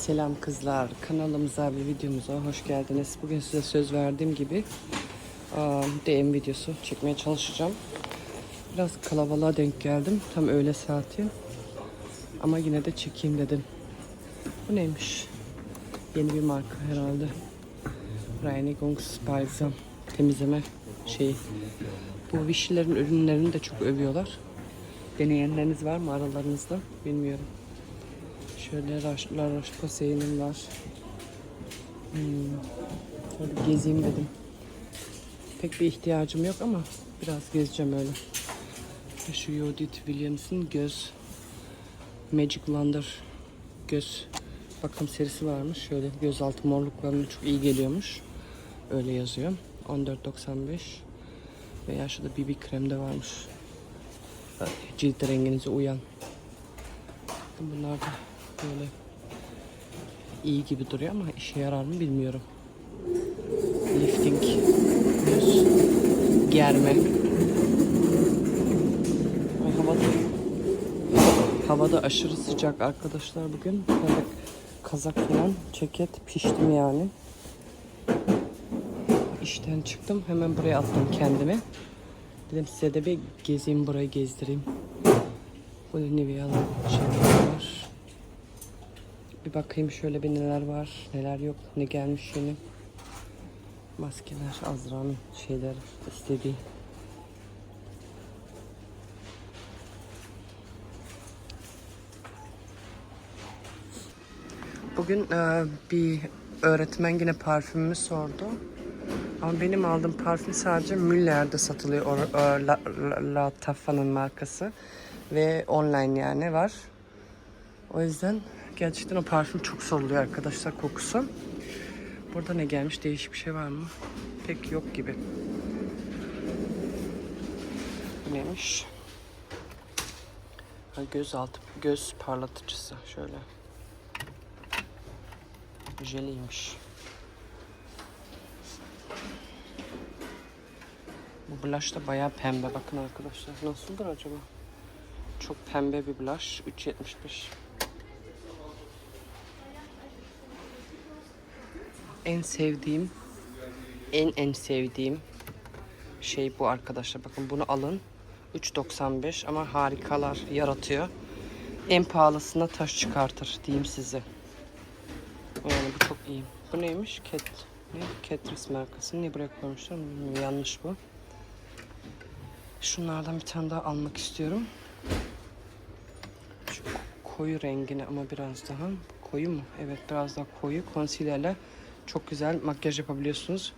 Selam kızlar. Kanalımıza ve videomuza hoş geldiniz. Bugün size söz verdiğim gibi DM videosu çekmeye çalışacağım. Biraz kalabalığa denk geldim. Tam öğle saati. Ama yine de çekeyim dedim. Bu neymiş? Yeni bir marka herhalde. Reinigungsbalsam temizleme şeyi. Bu Vichy'lerin ürünlerini de çok övüyorlar. Deneyenleriniz var mı aralarınızda? Bilmiyorum. Şöyle Roche- La Roche-Posay'nin var. Hmm. Şöyle gezeyim dedim. Pek bir ihtiyacım yok ama biraz gezeceğim öyle. Şu Judith Williams'ın göz Magic Wonder göz bakım serisi varmış. Şöyle gözaltı morluklarına çok iyi geliyormuş. Öyle yazıyor. 14.95 veya şurada BB krem de varmış. Cilt renginize uyan. Bunlar da böyle iyi gibi duruyor ama işe yarar mı bilmiyorum. Lifting, yüz germe. Ay havada, havada aşırı sıcak arkadaşlar bugün. De kazak falan, ceket piştim yani. İşten çıktım hemen buraya attım kendimi. Dedim size de bir gezeyim burayı gezdireyim. Bu Nivea'nın şeyleri var. Bir bakayım şöyle bir neler var, neler yok, ne gelmiş yeni. Maskeler, Azra'nın şeyler istediği. Bugün e, bir öğretmen yine parfümümü sordu. Ama benim aldığım parfüm sadece Müller'de satılıyor. O, o, La, La, La Taffa'nın markası. Ve online yani var. O yüzden gerçekten o parfüm çok soruluyor arkadaşlar kokusu. Burada ne gelmiş? Değişik bir şey var mı? Pek yok gibi. Neymiş? Ha, göz altı, göz parlatıcısı. Şöyle. Jeliymiş. Bu blush da bayağı pembe. Bakın arkadaşlar. Nasıldır acaba? Çok pembe bir blush. 3.75. En sevdiğim en en sevdiğim şey bu arkadaşlar. Bakın bunu alın. 3.95 ama harikalar yaratıyor. En pahalısına taş çıkartır diyeyim size. Yani bu çok iyi. Bu neymiş? Cat. Ne? Catrice markası. Niye buraya koymuşlar. Yanlış bu. Şunlardan bir tane daha almak istiyorum. Şu koyu rengini ama biraz daha koyu mu? Evet biraz daha koyu. Concealer'le çok güzel makyaj yapabiliyorsunuz.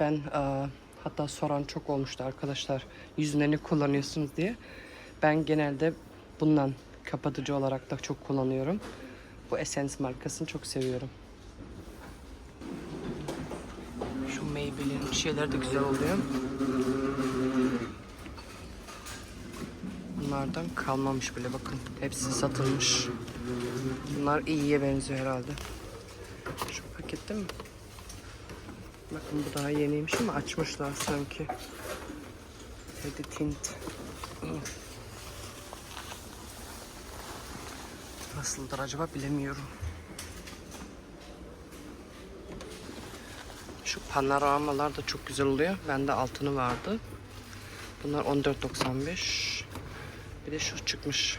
Ben e, hatta soran çok olmuştu arkadaşlar yüzüne ne kullanıyorsunuz diye. Ben genelde bundan kapatıcı olarak da çok kullanıyorum. Bu Essence markasını çok seviyorum. Şu Maybelline şeyler de güzel oluyor. Bunlardan kalmamış bile bakın. Hepsi satılmış. Bunlar iyiye benziyor herhalde. Şu pakette mi? Bakın bu daha yeniymiş ama açmışlar sanki. Hadi tint. Nasıldır acaba bilemiyorum. Şu panoramalar da çok güzel oluyor. Bende altını vardı. Bunlar 14.95. Bir de şu çıkmış.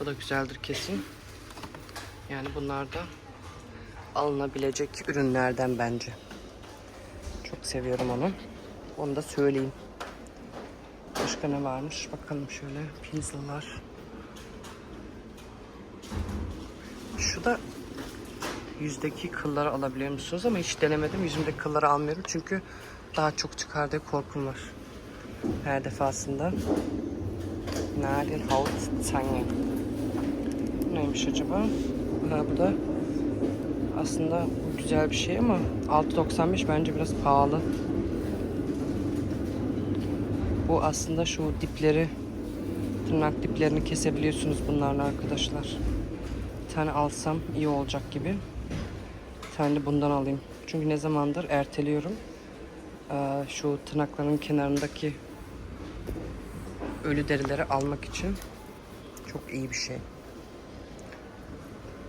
Bu da güzeldir kesin. Yani bunlar da alınabilecek ürünlerden bence. Çok seviyorum onu. Onu da söyleyeyim. Başka ne varmış? Bakalım şöyle. Pinsel'lar. Şu da yüzdeki kılları alabiliyor musunuz? Ama hiç denemedim. Yüzümdeki kılları almıyorum. Çünkü daha çok çıkar diye korkum var. Her defasında. Narin Hautzange. Neymiş acaba? Ha, bu da aslında güzel bir şey ama 6.95 bence biraz pahalı. Bu aslında şu dipleri tırnak diplerini kesebiliyorsunuz bunlarla arkadaşlar. Bir tane alsam iyi olacak gibi. Bir tane de bundan alayım. Çünkü ne zamandır erteliyorum. Ee, şu tırnakların kenarındaki ölü derileri almak için çok iyi bir şey.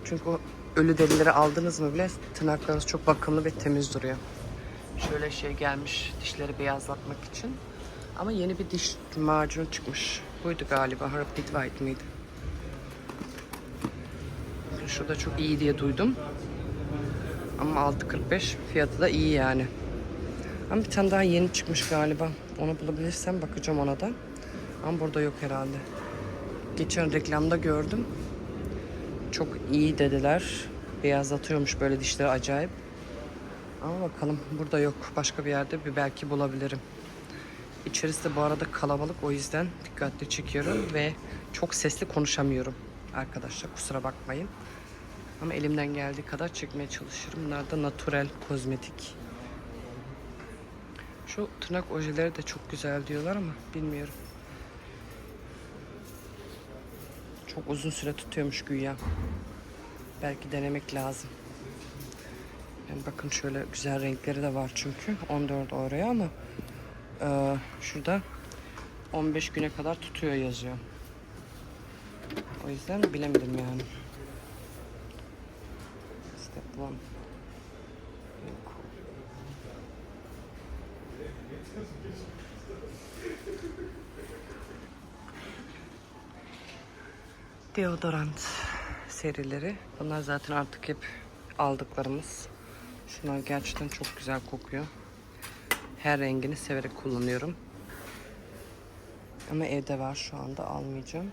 Çünkü o ölü derileri aldınız mı bile tırnaklarınız çok bakımlı ve temiz duruyor. Şöyle şey gelmiş dişleri beyazlatmak için. Ama yeni bir diş macunu çıkmış. Buydu galiba. Rapid White miydi? Şurada çok iyi diye duydum. Ama 6.45 fiyatı da iyi yani. Ama bir tane daha yeni çıkmış galiba. Onu bulabilirsem bakacağım ona da. Ama burada yok herhalde. Geçen reklamda gördüm. Çok iyi dediler. Beyazlatıyormuş böyle dişleri acayip. Ama bakalım burada yok. Başka bir yerde bir belki bulabilirim. İçerisi de bu arada kalabalık o yüzden dikkatli çekiyorum ve çok sesli konuşamıyorum arkadaşlar kusura bakmayın. Ama elimden geldiği kadar çekmeye çalışırım. Bunlar da natural kozmetik. Şu tırnak ojeleri de çok güzel diyorlar ama bilmiyorum. Çok uzun süre tutuyormuş güya. Belki denemek lazım. Yani bakın şöyle güzel renkleri de var çünkü. 14 oraya ama e, şurada 15 güne kadar tutuyor yazıyor. O yüzden bilemedim yani. Step 1. Deodorant serileri. Bunlar zaten artık hep aldıklarımız. Şunlar gerçekten çok güzel kokuyor. Her rengini severek kullanıyorum. Ama evde var şu anda almayacağım.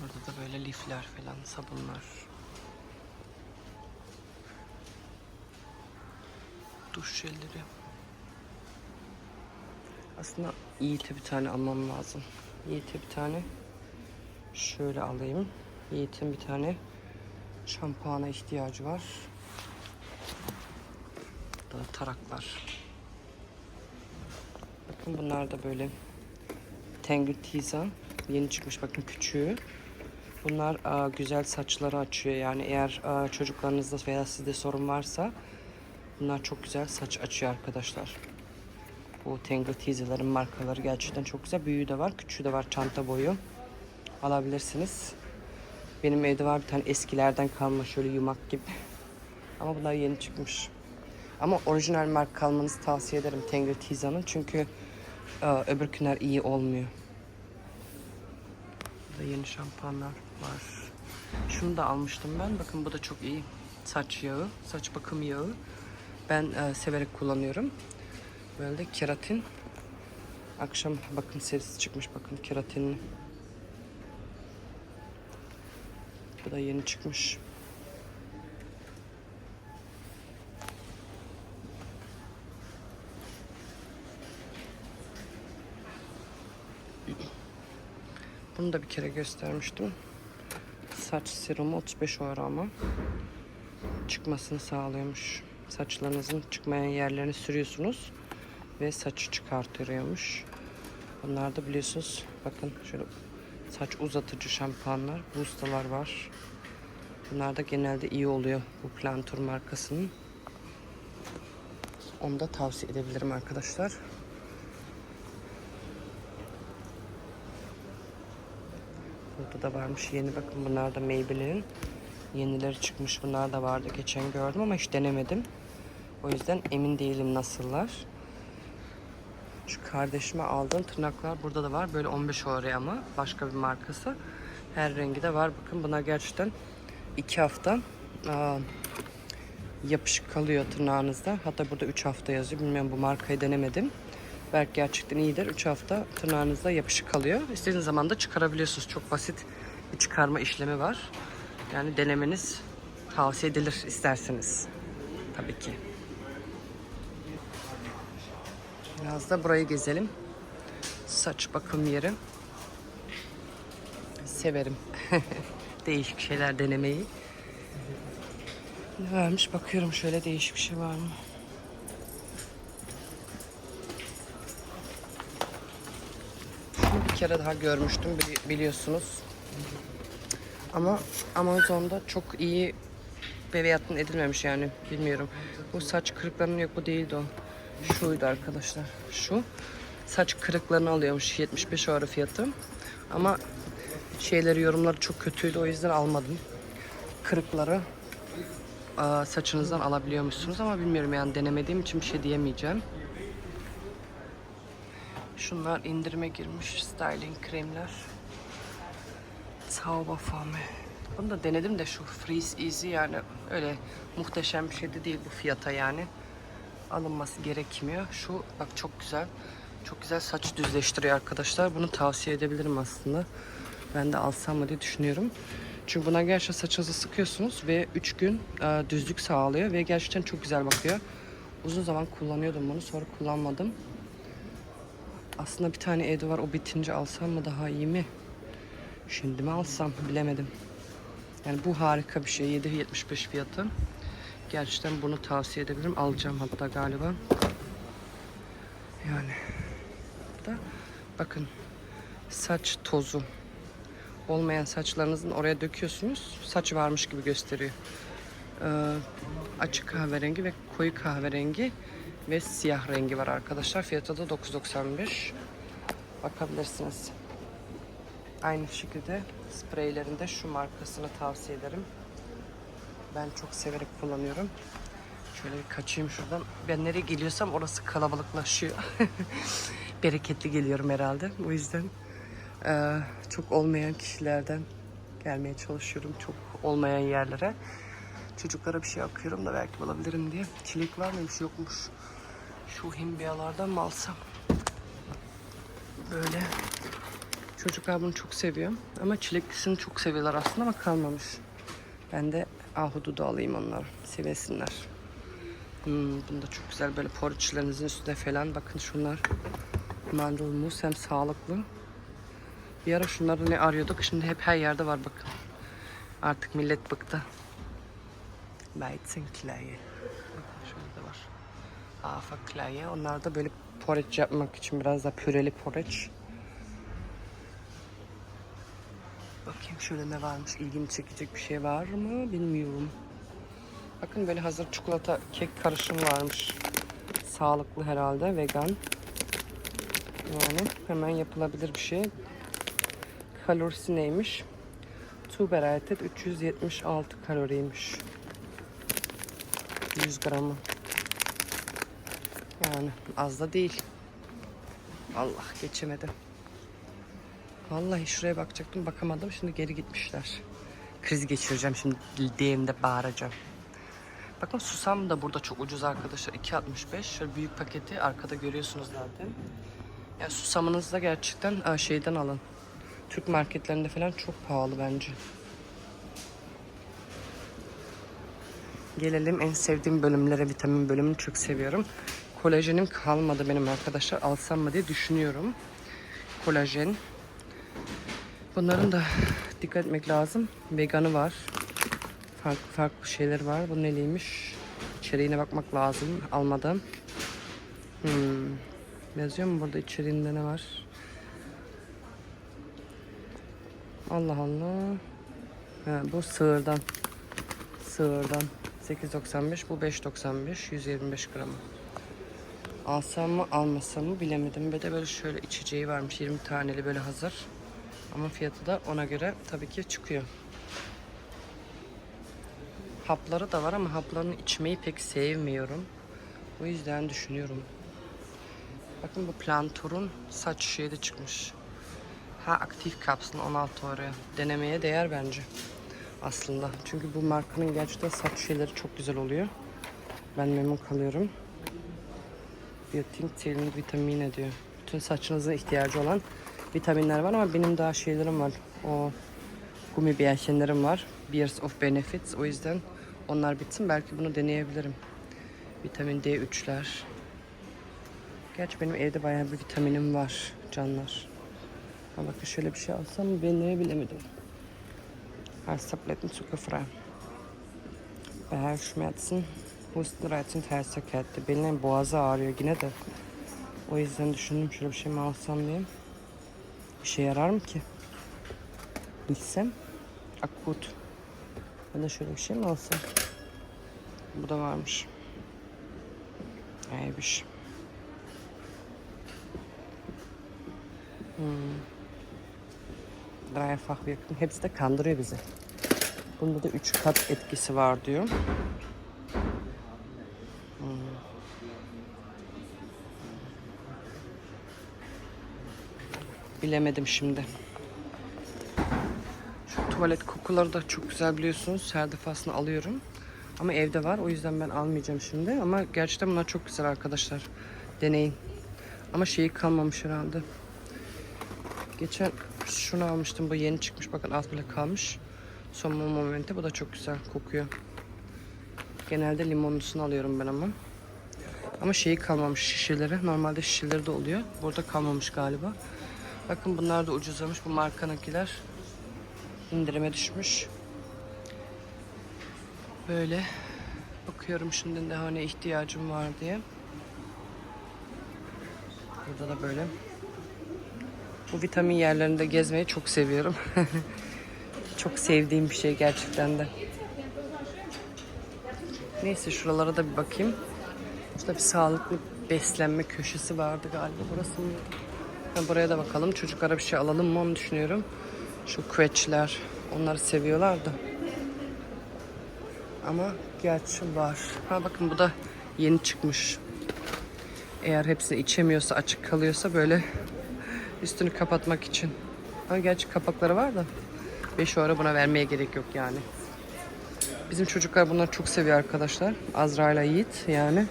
Burada da böyle lifler falan, sabunlar. Duş jelleri. Aslında Yiğit'e bir tane almam lazım. Yiğit'e bir tane şöyle alayım. Yiğit'in bir tane şampuana ihtiyacı var. Burada taraklar. Bakın bunlar da böyle Tangle Tizan. Yeni çıkmış bakın küçüğü. Bunlar aa, güzel saçları açıyor. Yani eğer aa, çocuklarınızda veya sizde sorun varsa bunlar çok güzel saç açıyor arkadaşlar. Bu Tangle Teaser'ların markaları gerçekten çok güzel. Büyüğü de var, küçüğü de var çanta boyu. Alabilirsiniz. Benim evde var bir tane eskilerden kalma şöyle yumak gibi. Ama bunlar yeni çıkmış. Ama orijinal marka almanızı tavsiye ederim Tangle Teaser'ın. Çünkü e, öbürküler iyi olmuyor. Burada yeni şampuanlar var. Şunu da almıştım ben. Bakın bu da çok iyi. Saç yağı, saç bakım yağı. Ben e, severek kullanıyorum. Böyle de keratin. Akşam bakın serisi çıkmış bakın keratinli. Bu da yeni çıkmış. Bunu da bir kere göstermiştim. Saç serumu 35 euro ama çıkmasını sağlıyormuş. Saçlarınızın çıkmayan yerlerini sürüyorsunuz ve saçı çıkartıyormuş. Bunlar da biliyorsunuz bakın şöyle saç uzatıcı şampuanlar, bustalar var. Bunlar da genelde iyi oluyor bu Plantur markasının. Onu da tavsiye edebilirim arkadaşlar. Burada da varmış yeni bakın bunlar da Maybelline'in yenileri çıkmış. Bunlar da vardı geçen gördüm ama hiç denemedim. O yüzden emin değilim nasıllar. Şu kardeşime aldığım tırnaklar burada da var. Böyle 15 oraya ama başka bir markası. Her rengi de var. Bakın bunlar gerçekten 2 hafta aa, yapışık kalıyor tırnağınızda. Hatta burada 3 hafta yazıyor. Bilmiyorum bu markayı denemedim. Belki gerçekten iyidir. 3 hafta tırnağınızda yapışık kalıyor. İstediğiniz zaman da çıkarabiliyorsunuz. Çok basit bir çıkarma işlemi var. Yani denemeniz tavsiye edilir isterseniz. Tabii ki. Biraz da burayı gezelim. Saç bakım yeri. Severim. değişik şeyler denemeyi. Ne varmış bakıyorum şöyle değişik bir şey var mı? Şunu bir kere daha görmüştüm bili- biliyorsunuz. Ama Amazon'da çok iyi beviyatın edilmemiş yani bilmiyorum. Bu saç kırıklarının yok bu değildi o. Şuydu arkadaşlar. Şu saç kırıklarını alıyormuş 75 euro fiyatı. Ama şeyleri yorumları çok kötüydü o yüzden almadım. kırıkları saçınızdan alabiliyormuşsunuz ama bilmiyorum yani denemediğim için bir şey diyemeyeceğim. Şunlar indirime girmiş styling kremler. Zauberforme. Bunu da denedim de şu Freeze Easy yani öyle muhteşem bir şey de değil bu fiyata yani. Alınması gerekmiyor. Şu bak çok güzel. Çok güzel saç düzleştiriyor arkadaşlar. Bunu tavsiye edebilirim aslında. Ben de alsam mı diye düşünüyorum. Çünkü buna gerçekten saçınızı sıkıyorsunuz ve 3 gün e, düzlük sağlıyor ve gerçekten çok güzel bakıyor. Uzun zaman kullanıyordum bunu sonra kullanmadım. Aslında bir tane evde var o bitince alsam mı daha iyi mi? Şimdi mi alsam bilemedim. Yani bu harika bir şey 7.75 fiyatı. Gerçekten bunu tavsiye edebilirim. Alacağım hatta galiba. Yani da bakın saç tozu olmayan saçlarınızın oraya döküyorsunuz. Saç varmış gibi gösteriyor. Ee, açık kahverengi ve koyu kahverengi ve siyah rengi var arkadaşlar. Fiyatı da 9.95. Bakabilirsiniz. Aynı şekilde spreylerinde şu markasını tavsiye ederim. Ben çok severek kullanıyorum. Şöyle bir kaçayım şuradan. Ben nereye geliyorsam orası kalabalıklaşıyor. Bereketli geliyorum herhalde. O yüzden eee, çok olmayan kişilerden gelmeye çalışıyorum. Çok olmayan yerlere. Çocuklara bir şey akıyorum da belki bulabilirim diye. Çilek var mıymış yokmuş. Şu himbiyalardan mı alsam? Böyle. Çocuklar bunu çok seviyor. Ama çileklisini çok seviyorlar aslında ama kalmamış. Ben de ahududu alayım onlar. Sevesinler. Hmm, bunu da çok güzel böyle porçlarınızın üstüne falan. Bakın şunlar. Mandul muz hem sağlıklı. Bir ara şunları ne arıyorduk. Şimdi hep her yerde var bakın. Artık millet bıktı. Weizenkleie. Bakın şurada da var. Afakleie. Onlar da böyle poreç yapmak için biraz da püreli poreç. Bakayım şöyle ne varmış. İlgimi çekecek bir şey var mı bilmiyorum. Bakın böyle hazır çikolata kek karışım varmış. Sağlıklı herhalde vegan. Yani hemen yapılabilir bir şey. Kalorisi neymiş? Tuberaltet 376 kaloriymiş. 100 gramı. Yani az da değil. Allah geçemedim. Vallahi şuraya bakacaktım bakamadım. Şimdi geri gitmişler. Kriz geçireceğim şimdi DM'de bağıracağım. Bakın susam da burada çok ucuz arkadaşlar. 2.65. Şöyle büyük paketi arkada görüyorsunuz zaten. Ya susamınızı da gerçekten aa, şeyden alın. Türk marketlerinde falan çok pahalı bence. Gelelim en sevdiğim bölümlere. Vitamin bölümünü çok seviyorum. Kolajenim kalmadı benim arkadaşlar. Alsam mı diye düşünüyorum. Kolajen. Bunların da dikkat etmek lazım. Veganı var. Farklı farklı şeyler var. Bu neliymiş? İçeriğine bakmak lazım. Almadan. Hmm. Yazıyor mu burada içeriğinde ne var? Allah Allah. Ha, bu sığırdan. Sığırdan. 8.95 bu 5.95 125 gram. Alsam mı almasam mı bilemedim. Bir de böyle şöyle içeceği varmış 20 taneli böyle hazır. Ama fiyatı da ona göre tabii ki çıkıyor. Hapları da var ama haplarını içmeyi pek sevmiyorum. O yüzden düşünüyorum. Bakın bu Plantur'un saç şeyi de çıkmış. Ha aktif kapsül 16 oraya. Denemeye değer bence. Aslında. Çünkü bu markanın gerçekten saç şeyleri çok güzel oluyor. Ben memnun kalıyorum. Biotin, telin, vitamine diyor. Bütün saçınıza ihtiyacı olan vitaminler var ama benim daha şeylerim var. O gumi bileşenlerim var. Years of Benefits. O yüzden onlar bitsin. Belki bunu deneyebilirim. Vitamin D3'ler. Gerçi benim evde bayağı bir vitaminim var canlar. Ama bakın şöyle bir şey alsam ben ne bilemedim. Halstabletten zuckerfrei. Beherschmerzen, Hustenreiz und Heiserkette. Benim boğazı ağrıyor yine de. O yüzden düşündüm şöyle bir şey mi alsam diye. İşe yarar mı ki? Bilsem. Akut. Ben de şöyle bir şey mi alsam? Bu da varmış. İyiymiş. Hmm. Dreifach wirken. Hepsi de kandırıyor bizi. Bunda da 3 kat etkisi var diyor. Bilemedim şimdi. Şu tuvalet kokuları da çok güzel biliyorsunuz. Her defasında alıyorum. Ama evde var. O yüzden ben almayacağım şimdi. Ama gerçekten bunlar çok güzel arkadaşlar. Deneyin. Ama şeyi kalmamış herhalde. Geçen şunu almıştım. Bu yeni çıkmış. Bakın az bile kalmış. Son momente. Bu da çok güzel kokuyor. Genelde limonlusunu alıyorum ben ama. Ama şeyi kalmamış şişeleri. Normalde şişeleri de oluyor. Burada kalmamış galiba. Bakın bunlar da ucuzlamış. Bu markanakiler indirime düşmüş. Böyle bakıyorum şimdi daha ne ihtiyacım var diye. Burada da böyle. Bu vitamin yerlerinde gezmeyi çok seviyorum. çok sevdiğim bir şey gerçekten de. Neyse şuralara da bir bakayım. Şurada bir sağlıklı beslenme köşesi vardı galiba. Burası mıydı? Ha, buraya da bakalım. Çocuklara bir şey alalım mı onu düşünüyorum. Şu küveçler. Onları seviyorlar da. Ama gerçi var. Ha bakın bu da yeni çıkmış. Eğer hepsini içemiyorsa, açık kalıyorsa böyle üstünü kapatmak için. Ha gerçi kapakları var da 5 euro buna vermeye gerek yok yani. Bizim çocuklar bunları çok seviyor arkadaşlar. Azra ile Yiğit yani.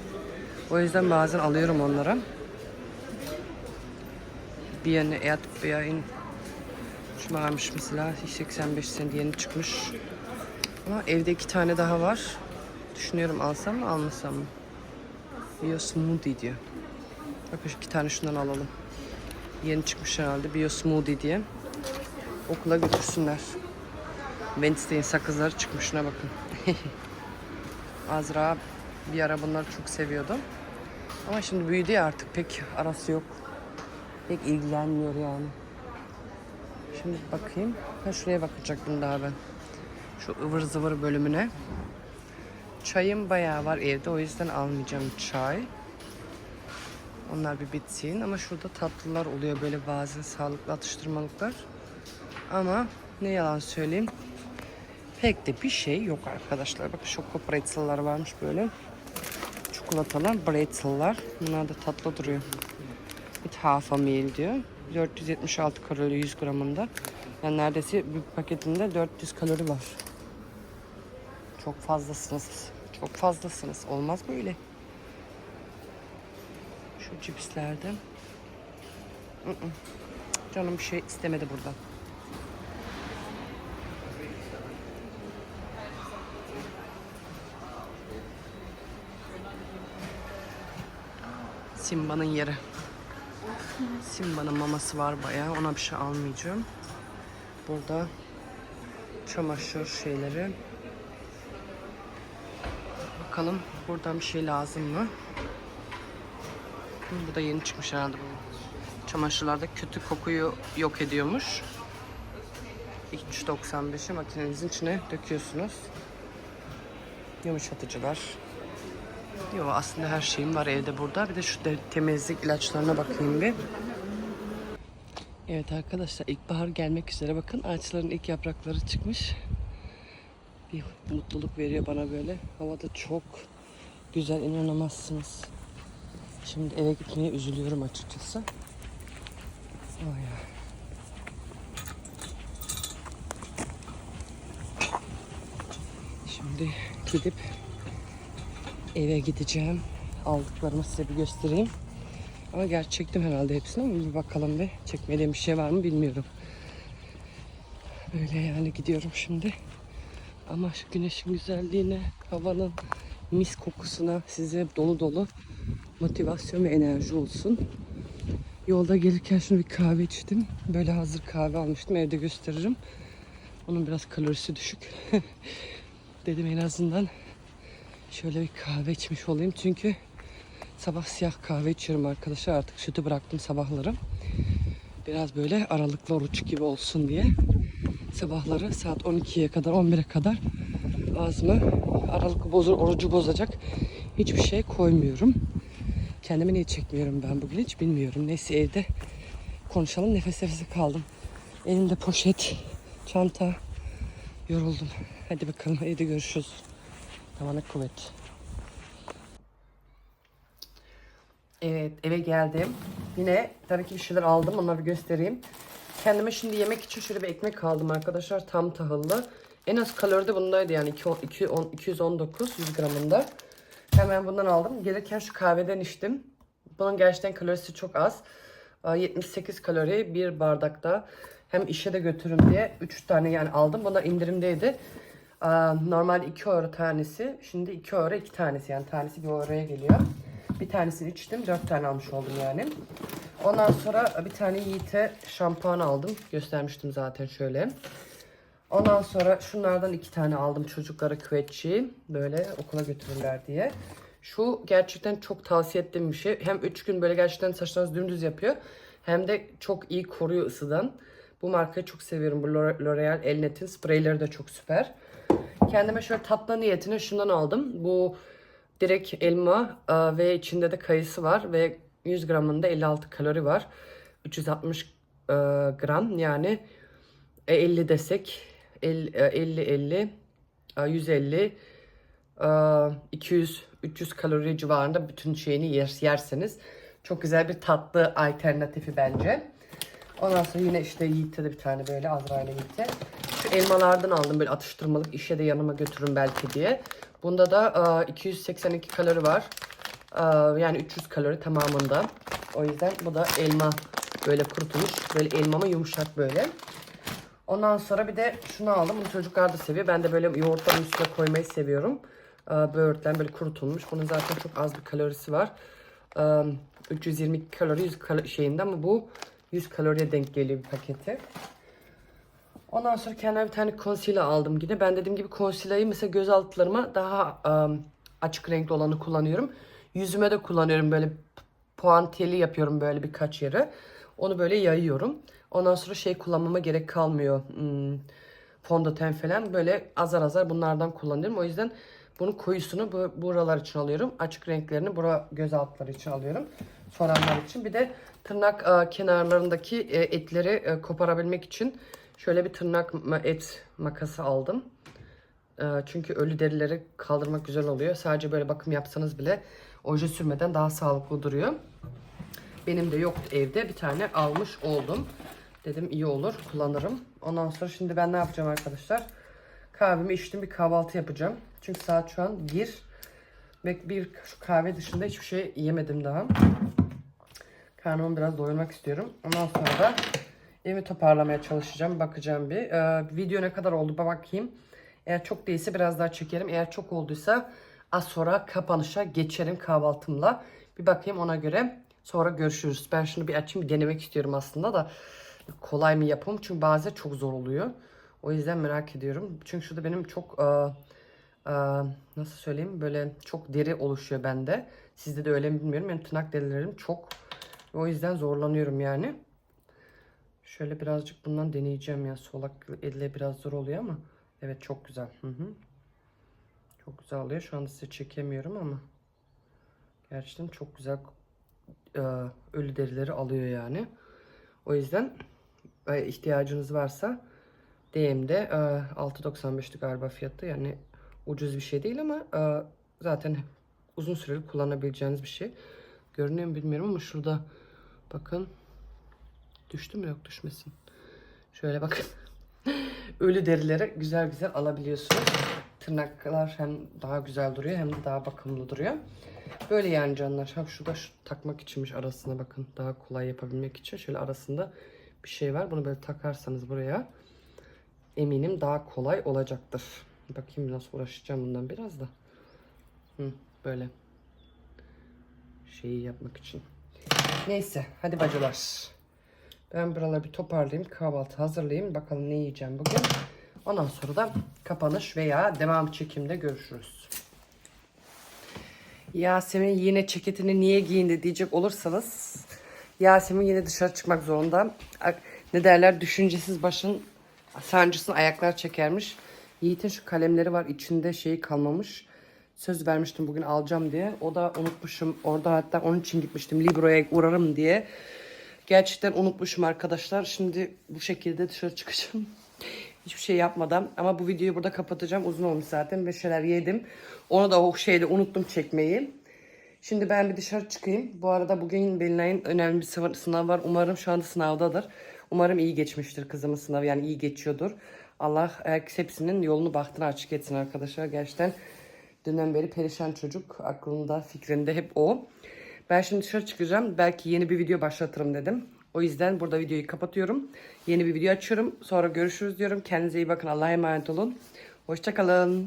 O yüzden bazen alıyorum onlara. Bir yana et bir yayın şu varmış mesela 85 sent yeni çıkmış. Ama evde iki tane daha var. Düşünüyorum alsam mı almasam mı? Bio Smoothie diyor. Bakın iki tane şundan alalım. Yeni çıkmış herhalde Bio Smoothie diye. Okula götürsünler. Wednesday'in sakızları çıkmış şuna bakın. Azra bir ara bunları çok seviyordu. Ama şimdi büyüdü ya artık pek arası yok. Pek ilgilenmiyor yani. Şimdi bakayım. Ha şuraya bakacaktım daha ben. Şu ıvır zıvır bölümüne. Çayım bayağı var evde o yüzden almayacağım çay. Onlar bir bitsin ama şurada tatlılar oluyor böyle bazen sağlıklı atıştırmalıklar. Ama ne yalan söyleyeyim pek de bir şey yok arkadaşlar. Bakın şoko pretzel'lar varmış böyle. Çikolatalı pretzel'lar. Bunlar da tatlı duruyor. With half meal diyor. 476 kalori 100 gramında. Yani neredeyse bir paketinde 400 kalori var. Çok fazlasınız. Çok fazlasınız. Olmaz böyle. Şu cipslerden. Mm. Canım bir şey istemedi buradan. Simba'nın yeri. Simba'nın maması var bayağı. Ona bir şey almayacağım. Burada çamaşır şeyleri. Bakalım buradan bir şey lazım mı? Bu da yeni çıkmış herhalde bu. Çamaşırlarda kötü kokuyu yok ediyormuş. 3.95'i makinenizin içine döküyorsunuz. Yumuşatıcılar. Yok aslında her şeyim var evde burada. Bir de şu temizlik ilaçlarına bakayım bir. Evet arkadaşlar ilkbahar gelmek üzere. Bakın ağaçların ilk yaprakları çıkmış. Bir mutluluk veriyor bana böyle. Hava da çok güzel inanamazsınız. Şimdi eve gitmeye üzülüyorum açıkçası. Oh ya. Şimdi gidip eve gideceğim. Aldıklarımı size bir göstereyim. Ama gerçi herhalde hepsini bir bakalım bir. Çekmediğim bir şey var mı bilmiyorum. Böyle yani gidiyorum şimdi. Ama şu güneşin güzelliğine, havanın mis kokusuna size dolu dolu motivasyon ve enerji olsun. Yolda gelirken şunu bir kahve içtim. Böyle hazır kahve almıştım. Evde gösteririm. Onun biraz kalorisi düşük. Dedim en azından şöyle bir kahve içmiş olayım. Çünkü sabah siyah kahve içiyorum arkadaşlar. Artık sütü bıraktım sabahları. Biraz böyle aralıklı oruç gibi olsun diye. Sabahları saat 12'ye kadar 11'e kadar ağzıma aralıklı bozur, orucu bozacak hiçbir şey koymuyorum. Kendimi niye çekmiyorum ben bugün hiç bilmiyorum. Neyse evde konuşalım nefes nefese kaldım. Elimde poşet, çanta. Yoruldum. Hadi bakalım evde görüşürüz. Tamana kuvvet. Evet eve geldim. Yine tabii ki bir şeyler aldım onları göstereyim. Kendime şimdi yemek için şöyle bir ekmek aldım arkadaşlar. Tam tahıllı. En az kalori de bundaydı yani 2, 219 100 gramında. Hemen bundan aldım. Gelirken şu kahveden içtim. Bunun gerçekten kalorisi çok az. Aa, 78 kalori bir bardakta. Hem işe de götürürüm diye 3 tane yani aldım. Bunlar indirimdeydi. Aa, Normalde 2 euro tanesi. Şimdi 2 euro 2 tanesi yani tanesi 1 euroya geliyor. Bir tanesini içtim. 4 tane almış oldum yani. Ondan sonra bir tane Yiğit'e şampuan aldım. Göstermiştim zaten şöyle. Ondan sonra şunlardan iki tane aldım çocuklara küvetçi. Böyle okula götürürler diye. Şu gerçekten çok tavsiye ettiğim bir şey. Hem 3 gün böyle gerçekten saçlarınızı dümdüz yapıyor. Hem de çok iyi koruyor ısıdan. Bu markayı çok seviyorum. Bu L'Ore- L'Oreal Elnet'in spreyleri de çok süper. Kendime şöyle tatlı niyetine şundan aldım. Bu direkt elma e, ve içinde de kayısı var ve 100 gramında 56 kalori var. 360 e, gram yani e, 50 desek 50 e, 50 50 e, 150 e, 200 300 kalori civarında bütün şeyini yer, yerseniz çok güzel bir tatlı alternatifi bence. Ondan sonra yine işte Yiğit'e de bir tane böyle Azrail'e Yiğit'e. Elmalardan aldım böyle atıştırmalık işe de yanıma götürürüm belki diye. Bunda da e, 282 kalori var. E, yani 300 kalori tamamında. O yüzden bu da elma böyle kurutulmuş. Böyle elmama yumuşak böyle. Ondan sonra bir de şunu aldım. Bunu çocuklar da seviyor. Ben de böyle yoğurtların üstüne koymayı seviyorum. Ee, Böğürtlen böyle kurutulmuş. Bunun zaten çok az bir kalorisi var. Ee, 320 kalori 100 kalori şeyinde ama bu 100 kaloriye denk geliyor bir paketi. Ondan sonra kendime bir tane concealer aldım yine. Ben dediğim gibi concealer'ı mesela göz altlarıma daha ım, açık renkli olanı kullanıyorum. Yüzüme de kullanıyorum böyle puantiyeli yapıyorum böyle birkaç yere. Onu böyle yayıyorum. Ondan sonra şey kullanmama gerek kalmıyor. Hmm, fondöten falan böyle azar azar bunlardan kullanıyorum. O yüzden bunun koyusunu bu, buralar için alıyorum. Açık renklerini bura göz altları için alıyorum. Soranlar için. Bir de tırnak e, kenarlarındaki e, etleri e, koparabilmek için şöyle bir tırnak et makası aldım. E, çünkü ölü derileri kaldırmak güzel oluyor. Sadece böyle bakım yapsanız bile oje sürmeden daha sağlıklı duruyor. Benim de yoktu evde. Bir tane almış oldum. Dedim iyi olur kullanırım. Ondan sonra şimdi ben ne yapacağım arkadaşlar? Kahvemi içtim bir kahvaltı yapacağım. Çünkü saat şu an 1. Ve bir şu kahve dışında hiçbir şey yemedim daha. Karnımı biraz doyurmak istiyorum. Ondan sonra da evimi toparlamaya çalışacağım. Bakacağım bir. Ee, video ne kadar oldu bakayım. Eğer çok değilse biraz daha çekerim. Eğer çok olduysa az sonra kapanışa geçerim kahvaltımla. Bir bakayım ona göre. Sonra görüşürüz. Ben şunu bir açayım denemek istiyorum aslında da. Kolay mı yapım? Çünkü bazen çok zor oluyor. O yüzden merak ediyorum. Çünkü şurada benim çok e, e, nasıl söyleyeyim böyle çok deri oluşuyor bende. Sizde de öyle mi bilmiyorum. Benim tırnak derilerim çok. O yüzden zorlanıyorum yani. Şöyle birazcık bundan deneyeceğim ya. Solak elle biraz zor oluyor ama. Evet çok güzel. Hı hı. Çok güzel oluyor. Şu anda size çekemiyorum ama. Gerçekten çok güzel e, ölü derileri alıyor yani. O yüzden e, ihtiyacınız varsa DM'de e, 6.95'ti galiba fiyatı. Yani ucuz bir şey değil ama e, zaten uzun süreli kullanabileceğiniz bir şey. Görünüyor mu bilmiyorum ama şurada bakın düştü mü yok düşmesin. Şöyle bakın. Ölü derileri güzel güzel alabiliyorsunuz. Tırnaklar hem daha güzel duruyor hem de daha bakımlı duruyor. Böyle yani canlar. Ha şurada şu takmak içinmiş arasına bakın. Daha kolay yapabilmek için. Şöyle arasında bir şey var. Bunu böyle takarsanız buraya eminim daha kolay olacaktır. Bakayım nasıl uğraşacağım bundan biraz da. Hı, böyle şeyi yapmak için. Neyse hadi bacılar. Ben buraları bir toparlayayım. Kahvaltı hazırlayayım. Bakalım ne yiyeceğim bugün. Ondan sonra da kapanış veya devam çekimde görüşürüz. Yasemin yine ceketini niye giyindi diyecek olursanız Yasemin yine dışarı çıkmak zorunda. Ne derler düşüncesiz başın sancısın ayaklar çekermiş. Yiğit'in şu kalemleri var içinde şeyi kalmamış. Söz vermiştim bugün alacağım diye. O da unutmuşum. Orada hatta onun için gitmiştim. Libro'ya uğrarım diye. Gerçekten unutmuşum arkadaşlar. Şimdi bu şekilde dışarı çıkacağım. Hiçbir şey yapmadan. Ama bu videoyu burada kapatacağım. Uzun olmuş zaten. Bir şeyler yedim. Onu da o şeyde unuttum çekmeyi. Şimdi ben bir dışarı çıkayım. Bu arada bugün Belinay'ın önemli bir sınav- var. Umarım şu anda sınavdadır. Umarım iyi geçmiştir kızımın sınavı. Yani iyi geçiyordur. Allah hepsinin yolunu bahtını açık etsin arkadaşlar. Gerçekten dünden beri perişan çocuk. Aklında fikrinde hep o. Ben şimdi dışarı çıkacağım. Belki yeni bir video başlatırım dedim. O yüzden burada videoyu kapatıyorum. Yeni bir video açıyorum. Sonra görüşürüz diyorum. Kendinize iyi bakın. Allah'a emanet olun. Hoşçakalın.